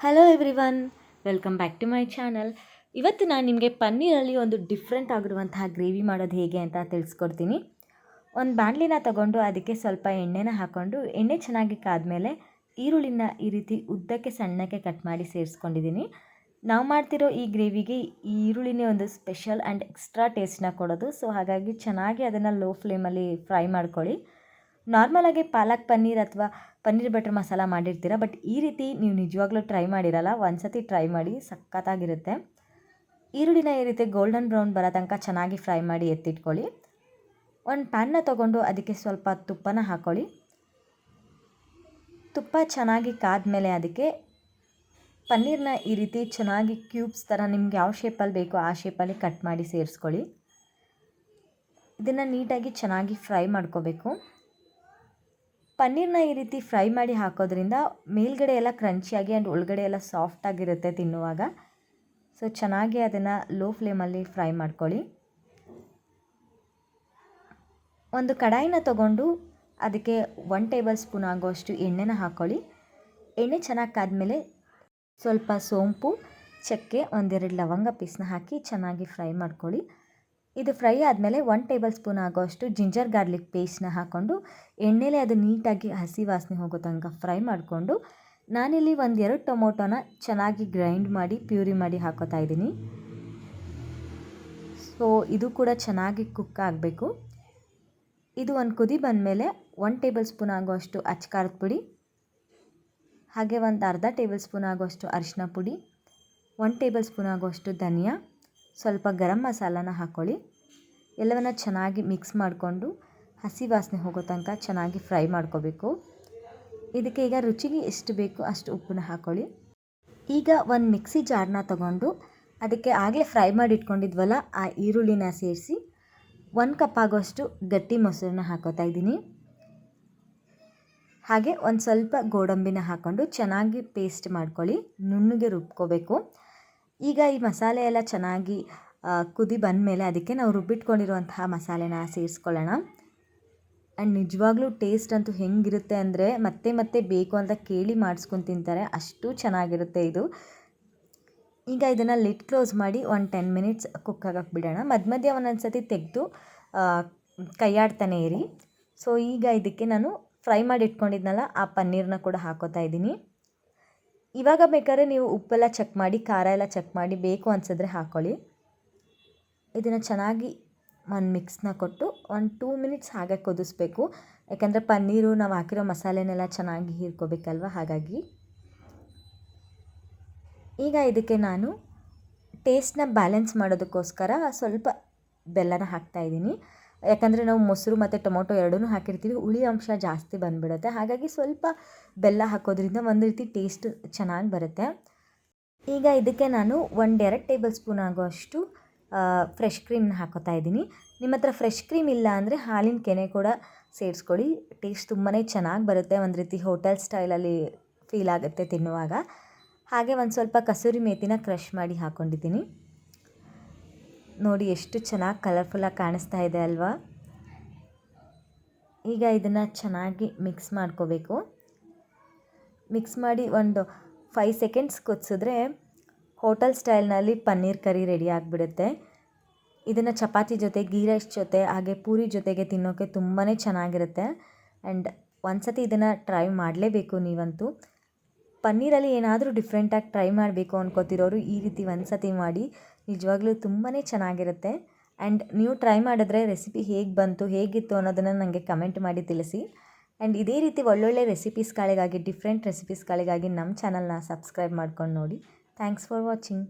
Hello everyone welcome back to my channel ಇವತ್ತು ನಾನು ನಿಮಗೆ ಪನ್ನೀರಲ್ಲಿ ಒಂದು ಡಿಫ್ರೆಂಟ್ ಆಗಿರುವಂತಹ ಗ್ರೇವಿ ಮಾಡೋದು ಹೇಗೆ ಅಂತ ತಿಳಿಸ್ಕೊಡ್ತೀನಿ. ಒಂದು ಬಾಣಲಿನ ತಗೊಂಡು ಅದಕ್ಕೆ ಸ್ವಲ್ಪ ಎಣ್ಣೆನ ಹಾಕ್ಕೊಂಡು ಎಣ್ಣೆ ಚೆನ್ನಾಗಿ ಕಾದ್ಮೇಲೆ ಈರುಳ್ಳಿನ ಈ ರೀತಿ ಉದ್ದಕ್ಕೆ ಸಣ್ಣಕ್ಕೆ ಕಟ್ ಮಾಡಿ ಸೇರಿಸ್ಕೊಂಡಿದ್ದೀನಿ ನಾವು ಮಾಡ್ತಿರೋ ಈ ಗ್ರೇವಿಗೆ ಈ ಈರುಳ್ಳಿನೇ ಒಂದು ಸ್ಪೆಷಲ್ ಆ್ಯಂಡ್ ಎಕ್ಸ್ಟ್ರಾ ಟೇಸ್ಟ್ನ ಕೊಡೋದು. ಸೊ ಹಾಗಾಗಿ ಚೆನ್ನಾಗಿ ಅದನ್ನು ಲೋ ಫ್ಲೇಮಲ್ಲಿ ಫ್ರೈ ಮಾಡ್ಕೊಳ್ಳಿ. ನಾರ್ಮಲಾಗಿ ಪಾಲಕ್ ಪನ್ನೀರ್ ಅಥವಾ ಪನ್ನೀರ್ ಬಟರ್ ಮಸಾಲ ಮಾಡಿರ್ತೀರ, ಬಟ್ ಈ ರೀತಿ ನೀವು ನಿಜವಾಗ್ಲೂ ಟ್ರೈ ಮಾಡಿರಲ್ಲ ಒಂದು ಸತಿ ಟ್ರೈ ಮಾಡಿ, ಸಖತ್ತಾಗಿರುತ್ತೆ. ಈರುಳ್ಳಿನ ಈ ರೀತಿ ಗೋಲ್ಡನ್ ಬ್ರೌನ್ ಬರೋ ತನಕ ಚೆನ್ನಾಗಿ ಫ್ರೈ ಮಾಡಿ ಎತ್ತಿಟ್ಕೊಳ್ಳಿ. ಒಂದು ಪ್ಯಾನ್ನ ತೊಗೊಂಡು ಅದಕ್ಕೆ ಸ್ವಲ್ಪ ತುಪ್ಪನ ಹಾಕ್ಕೊಳ್ಳಿ ತುಪ್ಪ ಚೆನ್ನಾಗಿ ಕಾದ್ಮೇಲೆ ಅದಕ್ಕೆ ಪನ್ನೀರ್ನ ಈ ರೀತಿ ಚೆನ್ನಾಗಿ ಕ್ಯೂಬ್ಸ್ ಥರ ನಿಮ್ಗೆ ಯಾವ ಶೇಪಲ್ಲಿ ಬೇಕೋ ಆ ಶೇಪಲ್ಲಿ ಕಟ್ ಮಾಡಿ ಸೇರಿಸ್ಕೊಳ್ಳಿ. ಇದನ್ನು ನೀಟಾಗಿ ಚೆನ್ನಾಗಿ ಫ್ರೈ ಮಾಡ್ಕೋಬೇಕು. ಪನ್ನೀರ್ನ ಈ ರೀತಿ ಫ್ರೈ ಮಾಡಿ ಹಾಕೋದ್ರಿಂದ ಮೇಲ್ಗಡೆ ಎಲ್ಲ ಕ್ರಂಚಿಯಾಗಿ ಆ್ಯಂಡ್ ಒಳಗಡೆ ಎಲ್ಲ ಸಾಫ್ಟಾಗಿರುತ್ತೆ ತಿನ್ನುವಾಗ. ಸೊ ಚೆನ್ನಾಗಿ ಅದನ್ನು ಲೋ ಫ್ಲೇಮಲ್ಲಿ ಫ್ರೈ ಮಾಡ್ಕೊಳ್ಳಿ. ಒಂದು ಕಡಾಯಿನ ತಗೊಂಡು ಅದಕ್ಕೆ ಒನ್ ಟೇಬಲ್ ಸ್ಪೂನ್ ಆಗೋಷ್ಟು ಎಣ್ಣೆನ ಹಾಕ್ಕೊಳ್ಳಿ ಎಣ್ಣೆ ಚೆನ್ನಾಗಿ ಕಾದ್ಮೇಲೆ ಸ್ವಲ್ಪ ಸೋಂಪು, ಚಕ್ಕೆ, ಒಂದೆರಡು ಲವಂಗ ಪೀಸ್ನ ಹಾಕಿ ಚೆನ್ನಾಗಿ ಫ್ರೈ ಮಾಡ್ಕೊಳ್ಳಿ. ಇದು ಫ್ರೈ ಆದಮೇಲೆ ಒನ್ ಟೇಬಲ್ ಸ್ಪೂನ್ ಆಗೋಷ್ಟು ಜಿಂಜರ್ ಗಾರ್ಲಿಕ್ ಪೇಸ್ಟ್ನ ಹಾಕ್ಕೊಂಡು ಎಣ್ಣೆಲೆ ಅದು ನೀಟಾಗಿ ಹಸಿ ವಾಸನೆ ಹೋಗೋ ತನಕ ಫ್ರೈ ಮಾಡಿಕೊಂಡು ನಾನಿಲ್ಲಿ ಒಂದು ಎರಡು ಟೊಮೊಟೊನ ಚೆನ್ನಾಗಿ ಗ್ರೈಂಡ್ ಮಾಡಿ ಪ್ಯೂರಿ ಮಾಡಿ ಹಾಕೋತಾ ಇದ್ದೀನಿ. ಸೊ ಇದು ಕೂಡ ಚೆನ್ನಾಗಿ ಕುಕ್ ಆಗಬೇಕು. ಇದು ಒಂದು ಕುದಿ ಬಂದಮೇಲೆ ಒನ್ ಟೇಬಲ್ ಸ್ಪೂನ್ ಆಗುವಷ್ಟು ಅಚ್ಕಾರದ ಪುಡಿ, ಹಾಗೆ ಒಂದು ಅರ್ಧ ಟೇಬಲ್ ಸ್ಪೂನ್ ಆಗುವಷ್ಟು ಅರಿಶಿನ ಪುಡಿ ಒನ್ ಟೇಬಲ್ ಸ್ಪೂನ್ ಆಗುವಷ್ಟು ಧನಿಯಾ ಸ್ವಲ್ಪ ಗರಂ ಮಸಾಲಾನ ಹಾಕ್ಕೊಳ್ಳಿ. ಎಲ್ಲವನ್ನು ಚೆನ್ನಾಗಿ ಮಿಕ್ಸ್ ಮಾಡಿಕೊಂಡು ಹಸಿ ವಾಸನೆ ಹೋಗೋ ತನಕ ಚೆನ್ನಾಗಿ ಫ್ರೈ ಮಾಡ್ಕೋಬೇಕು. ಇದಕ್ಕೆ ಈಗ ರುಚಿಗೆ ಎಷ್ಟು ಬೇಕು ಅಷ್ಟು ಉಪ್ಪನ್ನ ಹಾಕ್ಕೊಳ್ಳಿ. ಈಗ ಒಂದು ಮಿಕ್ಸಿ ಜಾರ್ನ ತಗೊಂಡು ಅದಕ್ಕೆ ಆಗಲೇ ಫ್ರೈ ಮಾಡಿ ಇಟ್ಕೊಂಡಿದ್ವಲ್ಲ, ಆ ಈರುಳ್ಳಿನ ಸೇರಿಸಿ ಒಂದು ಕಪ್ ಆಗೋಷ್ಟು ಗಟ್ಟಿ ಮೊಸರನ್ನ ಹಾಕೋತಾ ಇದ್ದೀನಿ. ಹಾಗೆ ಒಂದು ಸ್ವಲ್ಪ ಗೋಡಂಬಿನ ಹಾಕ್ಕೊಂಡು ಚೆನ್ನಾಗಿ ಪೇಸ್ಟ್ ಮಾಡ್ಕೊಳ್ಳಿ. ನುಣ್ಣಗೆ ರುಬ್ಕೋಬೇಕು. ಈಗ ಈ ಮಸಾಲೆ ಎಲ್ಲ ಚೆನ್ನಾಗಿ ಕುದಿ ಬಂದ ಮೇಲೆ ಅದಕ್ಕೆ ನಾವು ರುಬ್ಬಿಟ್ಕೊಂಡಿರುವಂತಹ ಮಸಾಲೆನ ಸೇರಿಸ್ಕೊಳ್ಳೋಣ. ಆ್ಯಂಡ್ ನಿಜವಾಗ್ಲೂ ಟೇಸ್ಟ್ ಅಂತೂ ಹೆಂಗಿರುತ್ತೆ ಅಂದರೆ ಮತ್ತೆ ಮತ್ತೆ ಬೇಕು ಅಂತ ಕೇಳಿ ಮಾಡಿಸ್ಕೊಂಡು ತಿಂತಾರೆ. ಅಷ್ಟು ಚೆನ್ನಾಗಿರುತ್ತೆ ಇದು. ಈಗ ಇದನ್ನು ಲಿಟ್ ಕ್ಲೋಸ್ ಮಾಡಿ ಒಂದು ಟೆನ್ ಮಿನಿಟ್ಸ್ ಕುಕ್ ಆಗಕ್ಕೆ ಬಿಡೋಣ. ಮಧ್ಯ ಮಧ್ಯ ಒಂದೊಂದು ಸತಿ ತೆಗೆದು ಕೈಯಾಡ್ತಾನೆ ಇರಿ. ಸೊ ಈಗ ಇದಕ್ಕೆ ನಾನು ಫ್ರೈ ಮಾಡಿ ಇಟ್ಕೊಂಡಿದ್ನಲ್ಲ ಆ ಪನ್ನೀರನ್ನ ಕೂಡ ಹಾಕೋತಾ ಇದ್ದೀನಿ. ಇವಾಗ ಬೇಕಾದ್ರೆ ನೀವು ಉಪ್ಪೆಲ್ಲ ಚೆಕ್ ಮಾಡಿ, ಖಾರ ಎಲ್ಲ ಚೆಕ್ ಮಾಡಿ ಬೇಕು ಅನಿಸಿದ್ರೆ ಹಾಕ್ಕೊಳ್ಳಿ ಇದನ್ನು ಚೆನ್ನಾಗಿ ಒಂದು ಮಿಕ್ಸ್ನ ಕೊಟ್ಟು ಒಂದು ಟೂ ಮಿನಿಟ್ಸ್ ಹಾಗೆ ಕುದಿಸ್ಬೇಕು. ಯಾಕಂದರೆ ಪನ್ನೀರು ನಾವು ಹಾಕಿರೋ ಮಸಾಲೆನೆಲ್ಲ ಚೆನ್ನಾಗಿ ಹೀರ್ಕೋಬೇಕಲ್ವ ಹಾಗಾಗಿ. ಈಗ ಇದಕ್ಕೆ ನಾನು ಟೇಸ್ಟ್ನ ಬ್ಯಾಲೆನ್ಸ್ ಮಾಡೋದಕ್ಕೋಸ್ಕರ ಸ್ವಲ್ಪ ಬೆಲ್ಲನ ಹಾಕ್ತಾಯಿದ್ದೀನಿ ಯಾಕಂದರೆ ನಾವು ಮೊಸರು ಮತ್ತು ಟೊಮೊಟೊ ಎರಡೂ ಹಾಕಿರ್ತೀವಿ, ಹುಳಿ ಅಂಶ ಜಾಸ್ತಿ ಬಂದುಬಿಡುತ್ತೆ. ಹಾಗಾಗಿ ಸ್ವಲ್ಪ ಬೆಲ್ಲ ಹಾಕೋದ್ರಿಂದ ಒಂದು ರೀತಿ ಟೇಸ್ಟ್ ಚೆನ್ನಾಗಿ ಬರುತ್ತೆ. ಈಗ ಇದಕ್ಕೆ ನಾನು ಒಂದೆರಡು ಟೇಬಲ್ ಸ್ಪೂನ್ ಆಗೋಷ್ಟು ಫ್ರೆಶ್ ಕ್ರೀಮ್ನ ಹಾಕೋತಾ ಇದ್ದೀನಿ. ನಿಮ್ಮ ಹತ್ರ ಫ್ರೆಶ್ ಕ್ರೀಮ್ ಇಲ್ಲ ಅಂದರೆ ಹಾಲಿನ ಕೆನೆ ಕೂಡ ಸೇರಿಸ್ಕೊಳ್ಳಿ. ಟೇಸ್ಟ್ ತುಂಬಾ ಚೆನ್ನಾಗಿ ಬರುತ್ತೆ, ಒಂದು ರೀತಿ ಹೋಟೆಲ್ ಸ್ಟೈಲಲ್ಲಿ ಫೀಲ್ ಆಗುತ್ತೆ ತಿನ್ನುವಾಗ. ಹಾಗೆ ಒಂದು ಸ್ವಲ್ಪ ಕಸೂರಿ ಮೇಥಿನ ಕ್ರಷ್ ಮಾಡಿ ಹಾಕ್ಕೊಂಡಿದ್ದೀನಿ ನೋಡಿ ಎಷ್ಟು ಚೆನ್ನಾಗಿ ಕಲರ್ಫುಲ್ಲಾಗಿ ಕಾಣಿಸ್ತಾ ಇದೆ ಅಲ್ವಾ? ಈಗ ಇದನ್ನು ಚೆನ್ನಾಗಿ ಮಿಕ್ಸ್ ಮಾಡ್ಕೋಬೇಕು. ಮಿಕ್ಸ್ ಮಾಡಿ ಒಂದು ಫೈವ್ ಸೆಕೆಂಡ್ಸ್ ಕುದಿಸಿದ್ರೆ ಹೋಟೆಲ್ ಸ್ಟೈಲ್ನಲ್ಲಿ ಪನ್ನೀರ್ ಕರಿ ರೆಡಿ ಆಗಿಬಿಡುತ್ತೆ. ಇದನ್ನು ಚಪಾತಿ ಜೊತೆ, ಗೀ ರೈಸ್ ಜೊತೆ, ಹಾಗೆ ಪೂರಿ ಜೊತೆಗೆ ತಿನ್ನೋಕ್ಕೆ ತುಂಬಾ ಚೆನ್ನಾಗಿರುತ್ತೆ. ಆ್ಯಂಡ್ ಒಂದು ಸತಿ ಇದನ್ನು ಟ್ರೈ ಮಾಡಲೇಬೇಕು ನೀವಂತೂ. ಪನ್ನೀರಲ್ಲಿ ಏನಾದರೂ ಡಿಫ್ರೆಂಟಾಗಿ ಟ್ರೈ ಮಾಡಬೇಕು ಅನ್ಕೋತಿರೋರು ಈ ರೀತಿ ಒಂದು ಸತಿ ಮಾಡಿ ನಿಜವಾಗ್ಲೂ ತುಂಬಾ ಚೆನ್ನಾಗಿರುತ್ತೆ. ಆ್ಯಂಡ್ ನೀವು ಟ್ರೈ ಮಾಡಿದ್ರೆ ರೆಸಿಪಿ ಹೇಗೆ ಬಂತು, ಹೇಗಿತ್ತು ಅನ್ನೋದನ್ನು ನನಗೆ ಕಮೆಂಟ್ ಮಾಡಿ ತಿಳಿಸಿ. ಆ್ಯಂಡ್ ಇದೇ ರೀತಿ ಒಳ್ಳೊಳ್ಳೆ ರೆಸಿಪೀಸ್ಗಳಿಗಾಗಿ, ಡಿಫ್ರೆಂಟ್ ರೆಸಿಪೀಸ್ಗಳಿಗಾಗಿ ನಮ್ಮ ಚಾನಲ್ನ ಸಬ್ಸ್ಕ್ರೈಬ್ ಮಾಡ್ಕೊಂಡು ನೋಡಿ. Thanks for watching.